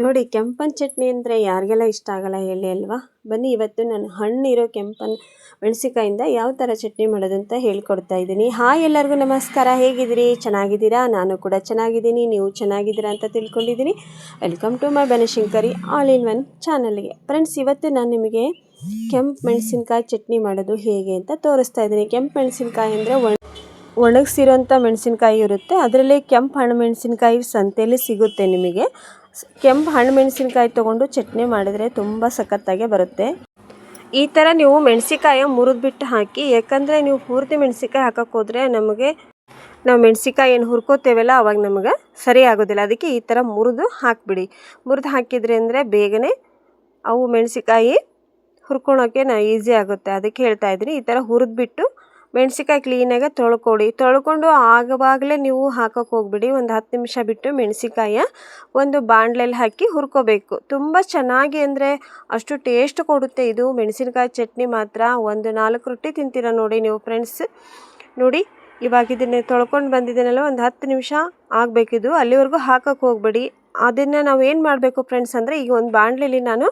ನೋಡಿ, ಕೆಂಪನ ಚಟ್ನಿ ಅಂದರೆ ಯಾರಿಗೆಲ್ಲ ಇಷ್ಟ ಆಗಲ್ಲ ಹೇಳಿ ಅಲ್ವಾ? ಬನ್ನಿ, ಇವತ್ತು ನಾನು ಹಣ್ಣಿರೋ ಕೆಂಪನ ಮೆಣಸಿಕಾಯಿಂದ ಯಾವ ಥರ ಚಟ್ನಿ ಮಾಡೋದು ಅಂತ ಹೇಳ್ಕೊಡ್ತಾ ಇದ್ದೀನಿ. ಹಾಯ್ ಎಲ್ಲರಿಗೂ ನಮಸ್ಕಾರ. ಹೇಗಿದ್ದೀರಿ? ಚೆನ್ನಾಗಿದ್ದೀರಾ? ನಾನು ಕೂಡ ಚೆನ್ನಾಗಿದ್ದೀನಿ. ನೀವು ಚೆನ್ನಾಗಿದ್ದೀರಾ ಅಂತ ತಿಳ್ಕೊಂಡಿದ್ದೀನಿ. Welcome to my Banashankari all in one ಚಾನಲ್ಗೆ ಫ್ರೆಂಡ್ಸ್ ಇವತ್ತು ನಾನು ನಿಮಗೆ ಕೆಂಪು ಮೆಣಸಿನ್ಕಾಯಿ ಚಟ್ನಿ ಮಾಡೋದು ಹೇಗೆ ಅಂತ ತೋರಿಸ್ತಾ ಇದ್ದೀನಿ. ಕೆಂಪು ಮೆಣಸಿನ್ಕಾಯಿ ಅಂದರೆ ಒಣ ಒಣಗಿಸಿರೋಂಥ ಮೆಣಸಿನ್ಕಾಯಿ ಇರುತ್ತೆ. ಅದರಲ್ಲಿ ಕೆಂಪು ಹಣ್ಣು ಮೆಣಸಿನ್ಕಾಯಿ ಸಂತೆಯಲ್ಲಿ ಸಿಗುತ್ತೆ ನಿಮಗೆ. ಕೆಂಪು ಹಣ್ಣು ಮೆಣಸಿನ್ಕಾಯಿ ತೊಗೊಂಡು ಚಟ್ನಿ ಮಾಡಿದರೆ ತುಂಬ ಸಖತ್ತಾಗೆ ಬರುತ್ತೆ. ಈ ಥರ ನೀವು ಮೆಣಸಿಕಾಯ ಮುರಿದ್ಬಿಟ್ಟು ಹಾಕಿ ಯಾಕಂದರೆ ನೀವು ಪೂರ್ತಿ ಮೆಣಸಿಕಾಯಿ ಹಾಕಕ್ಕೆ ಹೋದರೆ ನಮಗೆ, ನಾವು ಮೆಣಸಿಕಾಯಿ ಏನು ಹುರ್ಕೋತೇವಲ್ಲ, ಅವಾಗ ನಮಗೆ ಸರಿ ಆಗೋದಿಲ್ಲ. ಅದಕ್ಕೆ ಈ ಥರ ಮುರಿದು ಹಾಕಿಬಿಡಿ. ಮುರಿದು ಹಾಕಿದ್ರಿ ಅಂದರೆ ಬೇಗನೆ ಅವು ಮೆಣಸಿಕಾಯಿ ಹುರ್ಕೊಳೋಕ್ಕೆ ನಾ, ಈಸಿ ಆಗುತ್ತೆ. ಅದಕ್ಕೆ ಹೇಳ್ತಾ ಇದ್ದೀನಿ, ಈ ಥರ ಹುರಿದ್ಬಿಟ್ಟು ಮೆಣಸಿಕಾಯಿ ಕ್ಲೀನಾಗಿ ತೊಳ್ಕೊಡಿ. ತೊಳ್ಕೊಂಡು ಆಗವಾಗಲೇ ನೀವು ಹಾಕೋಕೆ ಹೋಗ್ಬಿಡಿ. ಒಂದು ಹತ್ತು ನಿಮಿಷ ಬಿಟ್ಟು ಮೆಣಸಿಕಾಯ ಒಂದು ಬಾಣಲೆಯಲ್ಲಿ ಹಾಕಿ ಹುರ್ಕೋಬೇಕು. ತುಂಬ ಚೆನ್ನಾಗಿ ಅಂದರೆ ಅಷ್ಟು ಟೇಸ್ಟ್ ಕೊಡುತ್ತೆ ಇದು. ಮೆಣಸಿನಕಾಯಿ ಚಟ್ನಿ ಮಾತ್ರ ಒಂದು ನಾಲ್ಕು ರೊಟ್ಟಿ ತಿಂತೀರ ನೋಡಿ ನೀವು ಫ್ರೆಂಡ್ಸ್ ನೋಡಿ, ಇವಾಗ ಇದನ್ನು ತೊಳ್ಕೊಂಡು ಬಂದಿದ್ದೀನಲ್ಲ ಒಂದು ಹತ್ತು ನಿಮಿಷ ಆಗಬೇಕಿದು. ಅಲ್ಲಿವರೆಗೂ ಹಾಕೋಕೆ ಹೋಗ್ಬೇಡಿ. ಅದನ್ನು ನಾವು ಏನು ಮಾಡಬೇಕು ಫ್ರೆಂಡ್ಸ್ ಅಂದರೆ, ಈಗ ಒಂದು ಬಾಣಲೆಯಲ್ಲಿ ನಾನು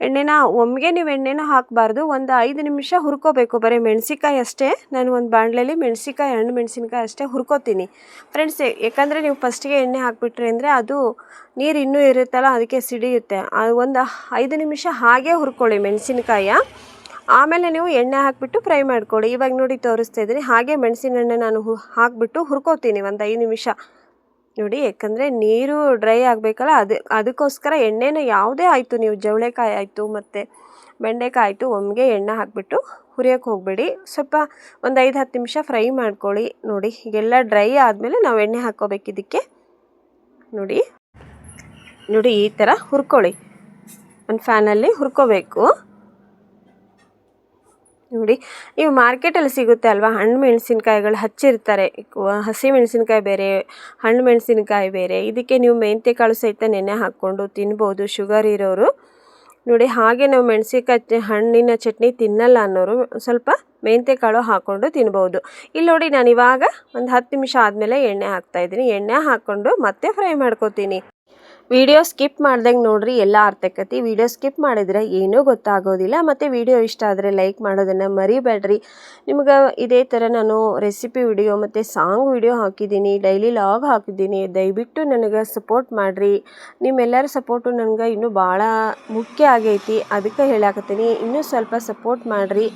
ಎಣ್ಣೆನ ಒಮ್ಮೆಗೆ ನೀವು ಎಣ್ಣೆನ ಹಾಕಬಾರ್ದು. ಒಂದು ಐದು ನಿಮಿಷ ಹುರ್ಕೋಬೇಕು. ಬರೀ ಮೆಣಸಿಕಾಯಿ ಅಷ್ಟೇ. ನಾನು ಒಂದು ಬಾಣಲೆಯಲ್ಲಿ ಮೆಣಸಿಕಾಯಿ ಹಣ್ಣು ಮೆಣಸಿನ್ಕಾಯಿ ಅಷ್ಟೇ ಹುರ್ಕೋತೀನಿ. ಫ್ರೆಂಡ್ಸ್ ಯಾಕಂದರೆ ನೀವು ಫಸ್ಟಿಗೆ ಎಣ್ಣೆ ಹಾಕಿಬಿಟ್ರಿ ಅಂದರೆ ಅದು ನೀರು ಇನ್ನೂ ಇರುತ್ತಲ್ಲ, ಅದಕ್ಕೆ ಸಿಡಿಯುತ್ತೆ. ಒಂದು ಐದು ನಿಮಿಷ ಹಾಗೆ ಹುರ್ಕೊಳ್ಳಿ ಮೆಣಸಿನ್ಕಾಯ ಆಮೇಲೆ ನೀವು ಎಣ್ಣೆ ಹಾಕಿಬಿಟ್ಟು ಫ್ರೈ ಮಾಡ್ಕೊಳ್ಳಿ. ಇವಾಗ ನೋಡಿ ತೋರಿಸ್ತಾ ಇದ್ದೀನಿ. ಹಾಗೆ ಮೆಣಸಿನ ಎಣ್ಣೆ ನಾನು ಹಾಕಿಬಿಟ್ಟು ಹುರ್ಕೋತೀನಿ ಒಂದು ಐದು ನಿಮಿಷ. ನೋಡಿ, ಯಾಕಂದರೆ ನೀರು ಡ್ರೈ ಆಗಬೇಕಲ್ಲ, ಅದು, ಅದಕ್ಕೋಸ್ಕರ ಎಣ್ಣೆನ ಯಾವುದೇ ಆಯಿತು, ನೀವು ಜವಳೆಕಾಯಿ ಆಯಿತು ಮತ್ತು ಬೆಂಡೆಕಾಯಿ ಆಯಿತು ಒಮ್ಮೆಗೆ ಎಣ್ಣೆ ಹಾಕಿಬಿಟ್ಟು ಹುರಿಯೋಕ್ಕೆ ಹೋಗಬೇಡಿ. ಸ್ವಲ್ಪ ಒಂದು ಐದು ಹತ್ತು ನಿಮಿಷ ಫ್ರೈ ಮಾಡ್ಕೊಳ್ಳಿ. ನೋಡಿ ಎಲ್ಲ ಡ್ರೈ ಆದಮೇಲೆ ನಾವು ಎಣ್ಣೆ ಹಾಕ್ಕೋಬೇಕು ಇದಕ್ಕೆ. ನೋಡಿ ನೋಡಿ, ಈ ಥರ ಹುರ್ಕೊಳ್ಳಿ. ಒಂದು ಫ್ಯಾನಲ್ಲಿ ಹುರ್ಕೋಬೇಕು. ನೋಡಿ. ನೀವು ಮಾರ್ಕೆಟಲ್ಲಿ ಸಿಗುತ್ತೆ ಅಲ್ವಾ? ಹಣ್ಣು ಮೆಣಸಿನ್ಕಾಯಿಗಳು ಹಚ್ಚಿರ್ತಾರೆ. ಹಸಿ ಮೆಣಸಿನ್ಕಾಯಿ ಬೇರೆ, ಹಣ್ಣು ಮೆಣಸಿನ್ಕಾಯಿ ಬೇರೆ. ಇದಕ್ಕೆ ನೀವು ಮೆಂತ್ಯಕಾಳು ಸಹಿತ ನೆನೆ ಹಾಕ್ಕೊಂಡು ತಿನ್ಬೋದು ಶುಗರ್ ಇರೋರು. ನೋಡಿ, ಹಾಗೆ ನಾವು ಮೆಣಸಿನ್ಕಾಯಿ ಹಣ್ಣಿನ ಚಟ್ನಿ ತಿನ್ನಲ್ಲ ಅನ್ನೋರು ಸ್ವಲ್ಪ ಮೆಂತ್ಯಕಾಳು ಹಾಕ್ಕೊಂಡು ತಿನ್ಬೋದು. ಇಲ್ಲಿ ನೋಡಿ ನಾನು ಇವಾಗ ಒಂದು ಹತ್ತು ನಿಮಿಷ ಆದಮೇಲೆ ಎಣ್ಣೆ ಹಾಕ್ತಾಯಿದ್ದೀನಿ ಎಣ್ಣೆ ಹಾಕ್ಕೊಂಡು ಮತ್ತೆ ಫ್ರೈ ಮಾಡ್ಕೋತೀನಿ. ವಿಡಿಯೋ ಸ್ಕಿಪ್ ಮಾಡ್ದಂಗೆ ನೋಡ್ರಿ, ಎಲ್ಲ ಅರ್ಥಕತಿ ವಿಡಿಯೋ ಸ್ಕಿಪ್ ಮಾಡಿದ್ರೆ ಏನೂ ಗೊತ್ತಾಗೋದಿಲ್ಲ. ಮತ್ತು ವಿಡಿಯೋ ಇಷ್ಟ ಆದರೆ ಲೈಕ್ ಮಾಡೋದನ್ನು ಮರಿಬೇಡ್ರಿ. ನಿಮ್ಗೆ ಇದೇ ಥರ ನಾನು ರೆಸಿಪಿ ವಿಡಿಯೋ ಮತ್ತು ಸಾಂಗ್ ವಿಡಿಯೋ ಹಾಕಿದ್ದೀನಿ, ಡೈಲಿ ಲಾಗ್ ಹಾಕಿದ್ದೀನಿ. ದಯವಿಟ್ಟು ನನಗೆ ಸಪೋರ್ಟ್ ಮಾಡಿರಿ. ನಿಮ್ಮೆಲ್ಲರ ಸಪೋರ್ಟು ನನಗೆ ಇನ್ನೂ ಭಾಳ ಮುಖ್ಯ ಆಗೈತಿ. ಅದಕ್ಕೆ ಹೇಳಾಕತ್ತೀನಿ. ಇನ್ನೂ ಸ್ವಲ್ಪ ಸಪೋರ್ಟ್ ಮಾಡಿರಿ.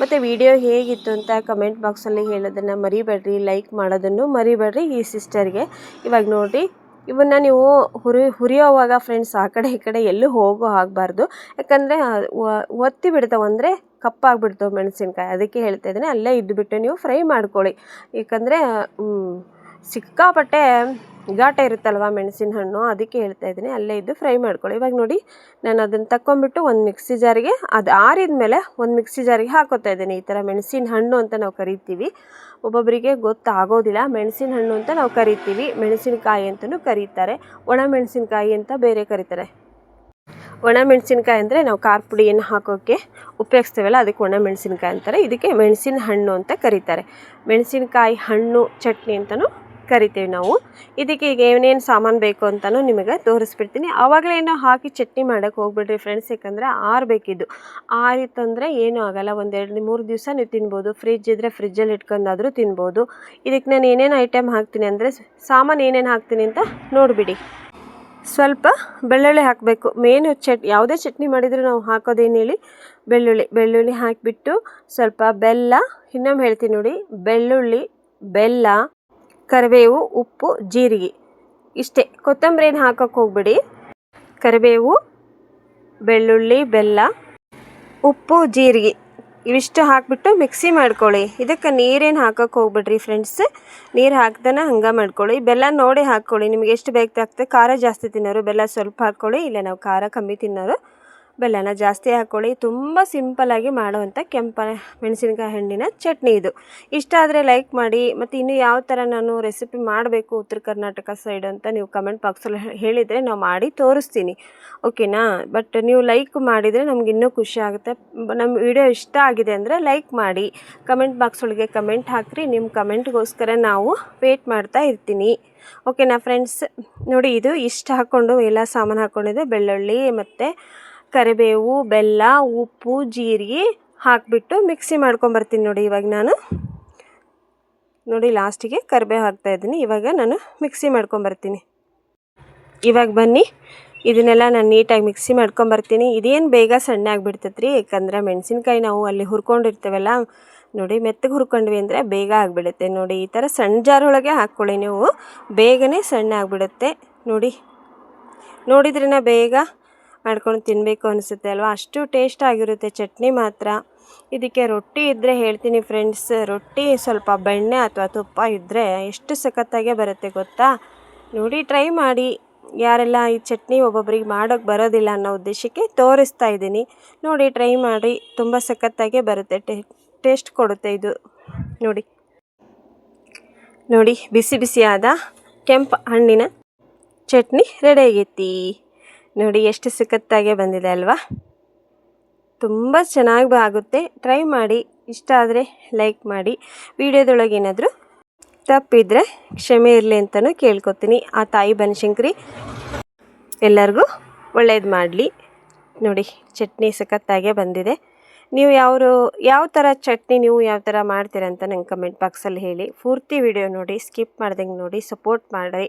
ಮತ್ತು ವಿಡಿಯೋ ಹೇಗಿತ್ತು ಅಂತ ಕಮೆಂಟ್ ಬಾಕ್ಸಲ್ಲಿ ಹೇಳೋದನ್ನು ಮರಿಬೇಡ್ರಿ. ಲೈಕ್ ಮಾಡೋದನ್ನು ಮರಿಬೇಡ್ರಿ ಈ ಸಿಸ್ಟರ್ಗೆ. ಇವಾಗ ನೋಡಿರಿ ಇವನ್ನ ನೀವು ಹುರಿ, ಹುರಿಯೋವಾಗ ಫ್ರೆಂಡ್ಸ್ ಆ ಕಡೆ ಈ ಕಡೆ ಎಲ್ಲೂ ಹೋಗೋ ಆಗಬಾರ್ದು. ಯಾಕಂದರೆ ಒತ್ತಿ ಬಿಡ್ತಾವೆ ಅಂದರೆ ಕಪ್ಪಾಗ್ಬಿಡ್ತಾವೆ ಮೆಣಸಿನ್ಕಾಯಿ. ಅದಕ್ಕೆ ಹೇಳ್ತಾ ಇದ್ದೀನಿ, ಅಲ್ಲೇ ಇದ್ದುಬಿಟ್ಟು ನೀವು ಫ್ರೈ ಮಾಡ್ಕೊಳ್ಳಿ. ಯಾಕಂದರೆ ಸಿಕ್ಕಾಪಟ್ಟೆ ಘಾಟ ಇರುತ್ತಲ್ವ ಮೆಣಸಿನ ಹಣ್ಣು? ಅದಕ್ಕೆ ಹೇಳ್ತಾ ಇದ್ದೀನಿ, ಅಲ್ಲೇ ಇದ್ದು ಫ್ರೈ ಮಾಡ್ಕೊಳ್ಳಿ. ಇವಾಗ ನೋಡಿ, ನಾನು ಅದನ್ನು ತಕ್ಕೊಂಬಿಟ್ಟು ಒಂದು ಮಿಕ್ಸಿ ಜಾರಿಗೆ ಅದು ಆರಿದ ಮೇಲೆ ಒಂದು ಮಿಕ್ಸಿ ಜಾರಿಗೆ ಹಾಕೋತಾ ಇದ್ದೀನಿ. ಈ ಥರ ಮೆಣಸಿನ ಹಣ್ಣು ಅಂತ ನಾವು ಕರಿತೀವಿ. ಒಬ್ಬೊಬ್ಬರಿಗೆ ಗೊತ್ತಾಗೋದಿಲ್ಲ. ಮೆಣಸಿನ ಹಣ್ಣು ಅಂತ ನಾವು ಕರಿತೀವಿ. ಮೆಣಸಿನಕಾಯಿ ಅಂತಲೂ ಕರೀತಾರೆ. ಒಣ ಮೆಣಸಿನಕಾಯಿ ಅಂತ ಬೇರೆ ಕರೀತಾರೆ. ಒಣ ಮೆಣಸಿನಕಾಯಿ ಅಂದರೆ ನಾವು ಖಾರ ಪುಡಿಯನ್ನು ಹಾಕೋಕ್ಕೆ ಉಪಯೋಗಿಸ್ತೇವಲ್ಲ, ಅದಕ್ಕೆ ಒಣ ಮೆಣಸಿನಕಾಯಿ ಅಂತಾರೆ. ಇದಕ್ಕೆ ಮೆಣಸಿನ ಹಣ್ಣು ಅಂತ ಕರೀತಾರೆ. ಮೆಣಸಿನಕಾಯಿ ಹಣ್ಣು, ಚಟ್ನಿ ಅಂತಲೂ ಕರಿತೀವಿ ನಾವು. ಇದಕ್ಕೆ ಈಗ ಏನೇನು ಸಾಮಾನು ಬೇಕು ಅಂತಲೂ ನಿಮಗೆ ತೋರಿಸ್ಬಿಡ್ತೀನಿ. ಆವಾಗಲೇ ನಾವು ಹಾಕಿ ಚಟ್ನಿ ಮಾಡೋಕ್ಕೆ ಹೋಗ್ಬಿಡ್ರಿ ಫ್ರೆಂಡ್ಸ್ ಯಾಕಂದರೆ ಆರಬೇಕಿದ್ದು ಆರಿತ್ತಂದರೆ ಏನೂ ಆಗೋಲ್ಲ. ಒಂದೆರಡು ಮೂರು ದಿವಸ ನೀವು ತಿನ್ಬೋದು. ಫ್ರಿಜ್ ಇದ್ದರೆ ಫ್ರಿಜ್ಜಲ್ಲಿ ಇಟ್ಕೊಂಡಾದರೂ ತಿನ್ಬೋದು. ಇದಕ್ಕೆ ನಾನು ಏನೇನು ಐಟಮ್ ಹಾಕ್ತೀನಿ ಅಂದರೆ ಸಾಮಾನು ಏನೇನು ಹಾಕ್ತೀನಿ ಅಂತ ನೋಡಿಬಿಡಿ. ಸ್ವಲ್ಪ ಬೆಳ್ಳುಳ್ಳಿ ಹಾಕಬೇಕು. ಮೇನ್ ಚಟ್, ಯಾವುದೇ ಚಟ್ನಿ ಮಾಡಿದರೂ ನಾವು ಹಾಕೋದೇನು ಹೇಳಿ? ಬೆಳ್ಳುಳ್ಳಿ. ಬೆಳ್ಳುಳ್ಳಿ ಹಾಕಿಬಿಟ್ಟು ಸ್ವಲ್ಪ ಬೆಲ್ಲ, ಇನ್ನೊಮ್ಮೆ ಹೇಳ್ತೀನಿ ನೋಡಿ. ಬೆಳ್ಳುಳ್ಳಿ, ಬೆಲ್ಲ ಕರಿಬೇವು, ಉಪ್ಪು, ಜೀರಿಗೆ. ಇಷ್ಟೇ. ಕೊತ್ತಂಬರಿ ಏನು ಹಾಕೋಕ್ಕೆ ಹೋಗ್ಬೇಡಿ. ಕರಿಬೇವು, ಬೆಳ್ಳುಳ್ಳಿ, ಬೆಲ್ಲ, ಉಪ್ಪು, ಜೀರಿಗೆ. ಇವಿಷ್ಟು ಹಾಕಿಬಿಟ್ಟು ಮಿಕ್ಸಿ ಮಾಡ್ಕೊಳ್ಳಿ. ಇದಕ್ಕೆ ನೀರೇನು ಹಾಕೋಕ್ಕೆ ಹೋಗ್ಬಿಡ್ರಿ ಫ್ರೆಂಡ್ಸ್. ನೀರು ಹಾಕ್ದನ ಹಂಗೆ ಮಾಡ್ಕೊಳ್ಳಿ. ಬೆಲ್ಲ ನೋಡಿ ಹಾಕ್ಕೊಳ್ಳಿ. ನಿಮ್ಗೆ ಎಷ್ಟು ಬೇಕಾಗ್ತದೆ. ಖಾರ ಜಾಸ್ತಿ ತಿನ್ನೋರು ಬೆಲ್ಲ ಸ್ವಲ್ಪ ಹಾಕ್ಕೊಳ್ಳಿ. ಇಲ್ಲ, ನಾವು ಖಾರ ಕಮ್ಮಿ ತಿನ್ನೋರು ಬೆಲ್ಲನ ಜಾಸ್ತಿ ಹಾಕ್ಕೊಳ್ಳಿ ತುಂಬ ಸಿಂಪಲಾಗಿ ಮಾಡುವಂಥ ಕೆಂಪ ಮೆಣಸಿನಕಾಯಿ ಹಣ್ಣಿನ ಚಟ್ನಿ ಇದು. ಇಷ್ಟ ಆದರೆ ಲೈಕ್ ಮಾಡಿ. ಮತ್ತು ಇನ್ನೂ ಯಾವ ಥರ ನಾನು ರೆಸಿಪಿ ಮಾಡಬೇಕು ಉತ್ತರ ಕರ್ನಾಟಕ ಸೈಡ್ ಅಂತ ನೀವು ಕಮೆಂಟ್ ಬಾಕ್ಸಲ್ಲಿ ಹೇಳಿದರೆ ನಾವು ಮಾಡಿ ತೋರಿಸ್ತೀನಿ. ಓಕೆನಾ ಬಟ್ ನೀವು ಲೈಕ್ ಮಾಡಿದರೆ ನಮ್ಗೆ ಇನ್ನೂ ಖುಷಿ ಆಗುತ್ತೆ. ನಮ್ಮ ವಿಡಿಯೋ ಇಷ್ಟ ಆಗಿದೆ ಅಂದರೆ ಲೈಕ್ ಮಾಡಿ. ಕಮೆಂಟ್ ಬಾಕ್ಸ್ ಒಳಗೆ ಕಮೆಂಟ್ ಹಾಕಿರಿ. ನಿಮ್ಮ ಕಮೆಂಟ್ಗೋಸ್ಕರ ನಾವು ವೇಟ್ ಮಾಡ್ತಾ ಇರ್ತೀನಿ. ಓಕೆನಾ ಫ್ರೆಂಡ್ಸ್ ನೋಡಿ ಇದು ಇಷ್ಟು ಹಾಕ್ಕೊಂಡು ಎಲ್ಲ ಸಾಮಾನು ಹಾಕ್ಕೊಂಡಿದ್ದೆ ಬೆಳ್ಳುಳ್ಳಿ ಮತ್ತು ಕರಿಬೇವು, ಬೆಲ್ಲ, ಉಪ್ಪು, ಜೀರಿಗೆ ಹಾಕಿಬಿಟ್ಟು ಮಿಕ್ಸಿ ಮಾಡ್ಕೊಂಬರ್ತೀನಿ ನೋಡಿ ಇವಾಗ ನಾನು. ನೋಡಿ ಲಾಸ್ಟಿಗೆ ಕರಿಬೇವು ಹಾಕ್ತಾಯಿದ್ದೀನಿ ಇವಾಗ ನಾನು ಮಿಕ್ಸಿ ಮಾಡ್ಕೊಂಬರ್ತೀನಿ ಇವಾಗ ಬನ್ನಿ. ಇದನ್ನೆಲ್ಲ ನಾನು ನೀಟಾಗಿ ಮಿಕ್ಸಿ ಮಾಡ್ಕೊಂಬರ್ತೀನಿ ಇದೇನು ಬೇಗ ಸಣ್ಣ ಆಗಿಬಿಡ್ತೈತೆ ರೀ ಯಾಕಂದ್ರೆ ಮೆಣಸಿನ್ಕಾಯಿ ನಾವು ಅಲ್ಲಿ ಹುರ್ಕೊಂಡಿರ್ತೇವಲ್ಲ, ನೋಡಿ ಮೆತ್ತಗೆ ಹುರ್ಕೊಂಡ್ವಿ ಅಂದರೆ ಬೇಗ ಆಗಿಬಿಡುತ್ತೆ. ನೋಡಿ ಈ ಥರ ಸಣ್ಣ ಜಾರೊಳಗೆ ಹಾಕ್ಕೊಳ್ಳಿ ನೀವು. ಬೇಗನೆ ಸಣ್ಣ ಆಗಿಬಿಡುತ್ತೆ. ನೋಡಿ. ನೋಡಿದ್ರೇ ಬೇಗ? ಮಾಡ್ಕೊಂಡು ತಿನ್ನಬೇಕು ಅನಿಸುತ್ತೆ ಅಲ್ವಾ? ಅಷ್ಟು ಟೇಸ್ಟ್ ಆಗಿರುತ್ತೆ ಚಟ್ನಿ ಮಾತ್ರ. ಇದಕ್ಕೆ ರೊಟ್ಟಿ ಇದ್ದರೆ ಹೇಳ್ತೀನಿ ಫ್ರೆಂಡ್ಸ್ ರೊಟ್ಟಿ ಸ್ವಲ್ಪ ಬೆಣ್ಣೆ ಅಥವಾ ತುಪ್ಪ ಇದ್ದರೆ ಎಷ್ಟು ಸಖತ್ತಾಗೆ ಬರುತ್ತೆ ಗೊತ್ತಾ? ನೋಡಿ ಟ್ರೈ ಮಾಡಿ. ಯಾರೆಲ್ಲ ಈ ಚಟ್ನಿ ಒಬ್ಬೊಬ್ಬರಿಗೆ ಮಾಡೋಕ್ಕೆ ಬರೋದಿಲ್ಲ ಅನ್ನೋ ಉದ್ದೇಶಕ್ಕೆ ತೋರಿಸ್ತಾ ಇದ್ದೀನಿ. ನೋಡಿ ಟ್ರೈ ಮಾಡಿ. ತುಂಬ ಸಖತ್ತಾಗೆ ಬರುತ್ತೆ. ಟೇಸ್ಟ್ ಕೊಡುತ್ತೆ ಇದು. ನೋಡಿ. ನೋಡಿ, ಬಿಸಿ ಬಿಸಿಯಾದ ಕೆಂಪು ಹಣ್ಣಿನ ಚಟ್ನಿ ರೆಡಿ ಆಗೈತಿ. ನೋಡಿ, ಎಷ್ಟು ಸಖತ್ತಾಗೆ ಬಂದಿದೆ ಅಲ್ವಾ? ತುಂಬ ಚೆನ್ನಾಗಿ ಆಗುತ್ತೆ. ಟ್ರೈ ಮಾಡಿ. ಇಷ್ಟ ಆದರೆ ಲೈಕ್ ಮಾಡಿ. ವಿಡಿಯೋದೊಳಗೆ ಏನಾದರೂ ತಪ್ಪಿದರೆ ಕ್ಷಮೆ ಇರಲಿ ಅಂತಲೂ ಕೇಳ್ಕೊತೀನಿ. ಆ ತಾಯಿ ಬನಶಂಕರಿ ಎಲ್ಲರಿಗೂ ಒಳ್ಳೇದು ಮಾಡಲಿ. ನೋಡಿ, ಚಟ್ನಿ ಸಖತ್ತಾಗೆ ಬಂದಿದೆ. ನೀವು ಯಾವರು, ಯಾವ ಥರ ಚಟ್ನಿ ನೀವು ಯಾವ ಥರ ಮಾಡ್ತೀರಾ ಅಂತ ನಂಗೆ ಕಮೆಂಟ್ ಬಾಕ್ಸಲ್ಲಿ ಹೇಳಿ. ಪೂರ್ತಿ ವಿಡಿಯೋ ನೋಡಿ ಸ್ಕಿಪ್ ಮಾಡ್ದಂಗೆ ನೋಡಿ ಸಪೋರ್ಟ್ ಮಾಡಿರಿ.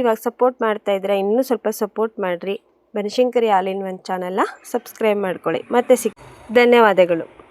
ಇವಾಗ ಸಪೋರ್ಟ್ ಮಾಡ್ತಾ ಇದ್ರೆ ಇನ್ನೂ ಸ್ವಲ್ಪ ಸಪೋರ್ಟ್ ಮಾಡಿರಿ. ಬನಶಂಕರಿ ಆಲ್ ಇನ್ ಒನ್ ಚಾನಲ್ನ ಸಬ್ಸ್ಕ್ರೈಬ್ ಮಾಡ್ಕೊಳ್ಳಿ. ಮತ್ತೆ ಸಿಕ್ ಧನ್ಯವಾದಗಳು.